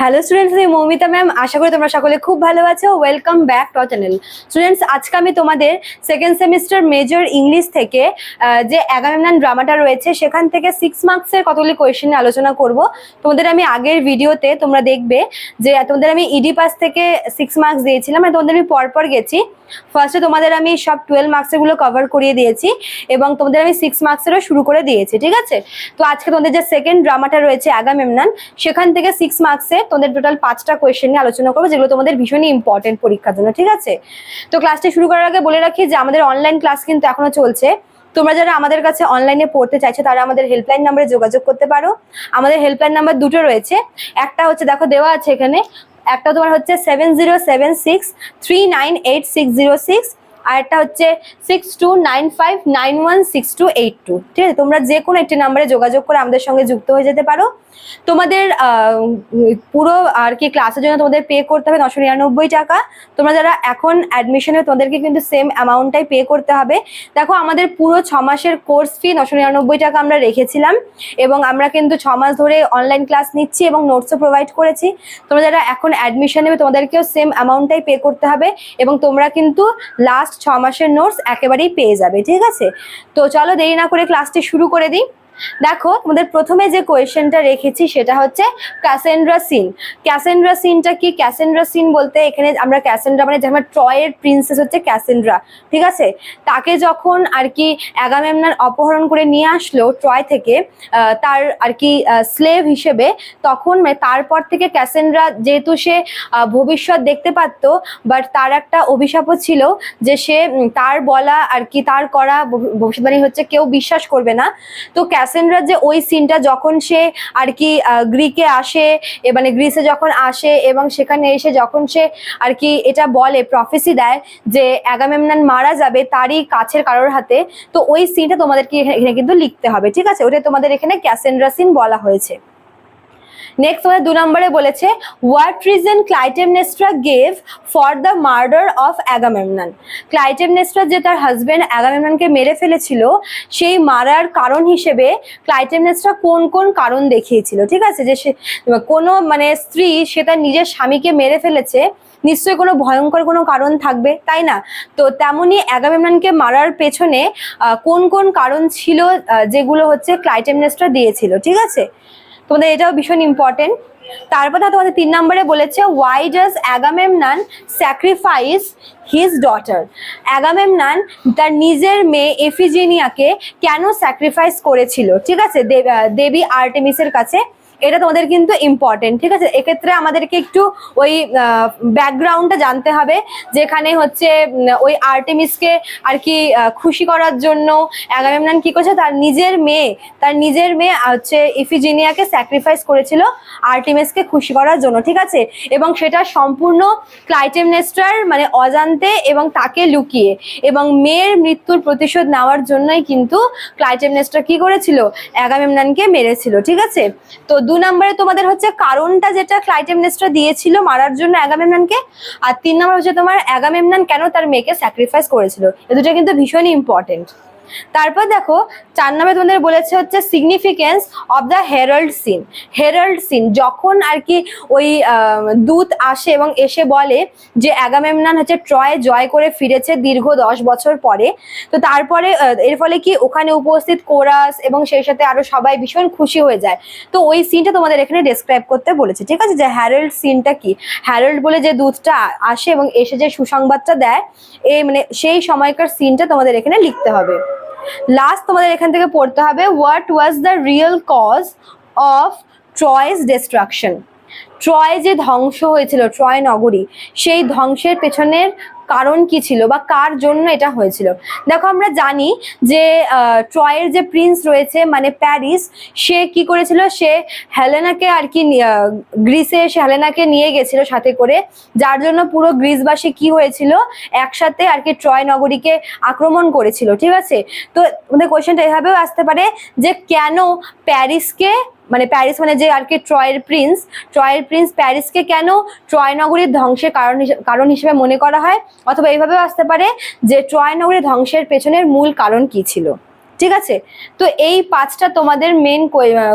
Hello students আমি Moumita ma'am আশা করি তোমরা সকলে খুব ভালো আছো। Welcome back to channel students আজকে আমি তোমাদের সেকেন্ড সেমিস্টার মেজর ইংলিশ থেকে যে অ্যাগামেমনান ড্রামাটা রয়েছে, সেখান থেকে সিক্স মার্কসের কতগুলি কোয়েশ্চেন আলোচনা করব। তোমাদের আমি আগের ভিডিওতে তোমরা দেখবে যে, তোমাদের আমি ইডি পাস থেকে সিক্স মার্কস দিয়েছিলাম মানে তোমাদের আমি পরপর গেছি। ফার্স্টে তোমাদের আমি সব টুয়েলভ মার্কসেরগুলো কভার করিয়ে দিয়েছি এবং তোমাদের আমি সিক্স মার্কসেরও শুরু করে দিয়েছি, ঠিক আছে? তো আজকে তোমাদের যে সেকেন্ড ড্রামাটা রয়েছে অ্যাগামেমনান সেখান থেকে সিক্স মার্কসে তোমাদের টোটাল পাঁচটা কোয়েশ্চেন নিয়ে আলোচনা করব, যেগুলো তোমাদের ভীষণই ইম্পর্টেন্ট পরীক্ষার জন্য, ঠিক আছে? তো ক্লাসটি শুরু করার আগে বলে রাখি যে আমাদের অনলাইন ক্লাস কিন্তু এখনও চলছে। তোমরা যারা আমাদের কাছে অনলাইনে পড়তে চাইছো, তারা আমাদের হেল্পলাইন নাম্বারে যোগাযোগ করতে পারো। আমাদের হেল্পলাইন নাম্বার দুটো রয়েছে। একটা হচ্ছে, দেখো দেওয়া আছে এখানে, একটা তোমার হচ্ছে seven zero seven six three nine eight six zero six আর একটা হচ্ছে six two nine five nine one six two eight two ঠিক আছে? তোমরা যে কোনো একটি নাম্বারে যোগাযোগ করে আমাদের সঙ্গে যুক্ত হয়ে যেতে পারো। তোমাদের পুরো আর কি ক্লাসের জন্য তোমাদের পে করতে হবে নশো নিরানব্বই টাকা। তোমরা যারা এখন অ্যাডমিশনে তোমাদেরকে কিন্তু সেম অ্যামাউন্টটাই পে করতে হবে। দেখো, আমাদের পুরো ছ মাসের কোর্স ফি নশো নিরানব্বই টাকা আমরা রেখেছিলাম এবং আমরা কিন্তু ছ মাস ধরে অনলাইন ক্লাস নিচ্ছি এবং নোটসও প্রোভাইড করেছি। তোমরা যারা এখন অ্যাডমিশন নেবে, তোমাদেরকেও সেম অ্যামাউন্টটাই পে করতে হবে এবং তোমরা কিন্তু লাস্ট ছ মাসের নোটস একেবারেই পেয়ে যাবে, ঠিক আছে? তো চলো দেরি না করে ক্লাসটি শুরু করে দিই। দেখো, তোমাদের প্রথমে যে কোয়েশ্চেনটা রেখেছি সেটা হচ্ছে ক্যাসেন্ড্রা সিন। ক্যাসেন্ড্রা সিনটা কি? ক্যাসেন্ড্রা সিন বলতে এখানে আমরা ক্যাসেন্ড্রা মানে যেমন ট্রয়ের প্রিন্সেস হচ্ছে ক্যাসেন্ড্রা, ঠিক আছে? তাকে যখন আর কি অ্যাগামেমনান অপহরণ করে নিয়ে আসলো ট্রয় থেকে তার আর কি স্লেভ হিসেবে, তখন মানে তারপর থেকে ক্যাসেন্ড্রা যেহেতু সে ভবিষ্যৎ দেখতে পারত বাট তার একটা অভিশাপও ছিল যে সে তার বলা আর কি, তার করা ভব- ভবিষ্যৎবাণী হচ্ছে কেউ বিশ্বাস করবে না। তো ক্যাসেন্ড্রার যে ওই সিনটা যখন সে আর কি গ্রিকে আসে মানে গ্রিসে যখন আসে এবং সেখানে এসে যখন সে আর কি এটা বলে প্রফেসি দেয় যে অ্যাগামেমনান মারা যাবে তারই কাছের কারোর হাতে, তো ওই সিনটা তোমাদেরকে এখানে কিন্তু লিখতে হবে, ঠিক আছে? ওটা তোমাদের এখানে ক্যাসেন্ড্রা সিন বলা হয়েছে। নেক্সট তোমাদের দু নম্বরে বলেছে what reason Clytemnestra gave for the murder of Agamemnon Clytemnestra যে তার হাজব্যান্ড অ্যাগামেমনানকে মেরে ফেলেছিল, সেই মারার কারণ হিসেবে ক্লাইটেমনেস্ট্রা কোন কোন কারণ দেখিয়েছিল? ঠিক আছে? যে সে, কোনো মানে স্ত্রী, সে তার নিজের স্বামীকে মেরে ফেলেছে, নিশ্চয়ই কোনো ভয়ঙ্কর কোনো কারণ থাকবে, তাই না? তো তেমনই অ্যাগামেমনানকে মারার পেছনে কোন কোন কারণ ছিল যেগুলো হচ্ছে ক্লাইটেমনেস্ট্রা দিয়েছিল, ঠিক আছে? তোমাদের এটাও ভীষণ ইম্পর্টেন্ট তারপর দেখো তোমাদের তিন নম্বরে বলেছে why does Agamemnon sacrifice his daughter Agamemnon তার নিজের মেয়ে এফিজিনিয়াকে কেন স্যাক্রিফাইস করেছিল? ঠিক আছে, দেবী আর্টেমিসের কাছে। এটা তোমাদের কিন্তু ইম্পর্টেন্ট ঠিক আছে? এক্ষেত্রে আমাদেরকে একটু ওই ব্যাকগ্রাউন্ডটা জানতে হবে, যেখানে হচ্ছে ওই আর্টেমিসকে আর কি খুশি করার জন্য অ্যাগামেমনান কি করেছে? তার নিজের মেয়ে, তার নিজের মেয়ে হচ্ছে ইফিজিনিয়াকে স্যাক্রিফাইস করেছিল আর্টিমিসকে খুশি করার জন্য, ঠিক আছে? এবং সেটা সম্পূর্ণ ক্লাইটেমনেস্টার মানে অজান্তে এবং তাকে লুকিয়ে, এবং মেয়ের মৃত্যুর প্রতিশোধ নেওয়ার জন্যই কিন্তু ক্লাইটেমনেস্টার কি করেছিল? অ্যাগামেমনানকে মেরেছিল, ঠিক আছে? তো দু নম্বরে তোমাদের হচ্ছে কারণটা যেটা ক্লাইটেমনেস্টার দিয়েছিল মারার জন্য অ্যাগামেমনানকে আর তিন নম্বর হচ্ছে তোমার অ্যাগামেমনান কেন তার মেয়েকে স্যাক্রিফাইস করেছিল। এ দুটো কিন্তু ভীষণই ইম্পর্টেন্ট তারপর দেখো, চার নম্বরে তোমাদের বলেছে হচ্ছে significance of the herald scene herald scene যখন আর কি ওই দূত আসে এবং এসে বলে যে অ্যাগামেমনান হচ্ছে ট্রয় জয় করে ফিরেছে দীর্ঘ দশ বছর পরে, তো তারপরে এর ফলে কি ওখানে উপস্থিত কোরাস এবং সেই সাথে আরও সবাই ভীষণ খুশি হয়ে যায়। তো ওই সিনটা তোমাদের এখানে ডেসক্রাইব করতে বলেছে, ঠিক আছে? যে হ্যারল্ড সিনটা কি? হ্যারল্ড বলে যে দূতটা আসে এবং এসে যে সুসংবাদটা দেয় এই মানে সেই সময়কার সিনটা তোমাদের এখানে লিখতে হবে। লাস্ট তোমাদের এখান থেকে পড়তে হবে what was the real cause of Troy's destruction Troy যে ধ্বংস হয়েছিল, ট্রয় নগরী, সেই ধ্বংসের পেছনের কারণ কি ছিল বা কার জন্য এটা হয়েছিল? দেখো, আমরা জানি যে ট্রয়ের যে প্রিন্স রয়েছে মানে প্যারিস, সে কি করেছিল? সে হেলেনাকে আর কি গ্রিসে এসে হেলেনাকে নিয়ে গেছিল সাথে করে। যার জন্য পুরো গ্রিসবাসী কি হয়েছিল? একসাথে আর কি ট্রয় নগরীকে আক্রমণ করেছিল, ঠিক আছে? তো আমাদের কোয়েশ্চেনটা এভাবেও আসতে পারে যে কেন প্যারিসকে মানে প্যারিস মানে যে আর কি ট্রয়ের প্রিন্স ট্রয়ের প্রিন্স প্যারিসকে কেন ট্রয় নগরীর ধ্বংসের কারণ কারণ হিসেবে মনে করা হয়? অথবা এইভাবেও আসতে পারে যে ট্রয় নগরীর ধ্বংসের পেছনের মূল কারণ কি ছিল? ঠিক আছে? তো এই পাঁচটা তোমাদের মেন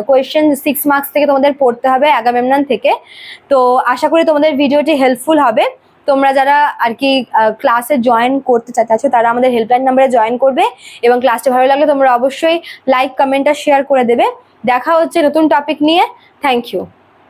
কোয়েশ্চেন সিক্স মার্কস থেকে তোমাদের পড়তে হবে অ্যাগামেমনান থেকে। তো আশা করি তোমাদের ভিডিওটি হেল্পফুল হবে। তোমরা যারা আর কি ক্লাসে জয়েন করতে চাইছো তারা আমাদের হেল্পলাইন নাম্বারে জয়েন করবে এবং ক্লাসটা ভালো লাগলে তোমরা অবশ্যই লাইক কমেন্ট আর শেয়ার করে দেবে। দেখা হচ্ছে নতুন টপিক নিয়ে। Thank you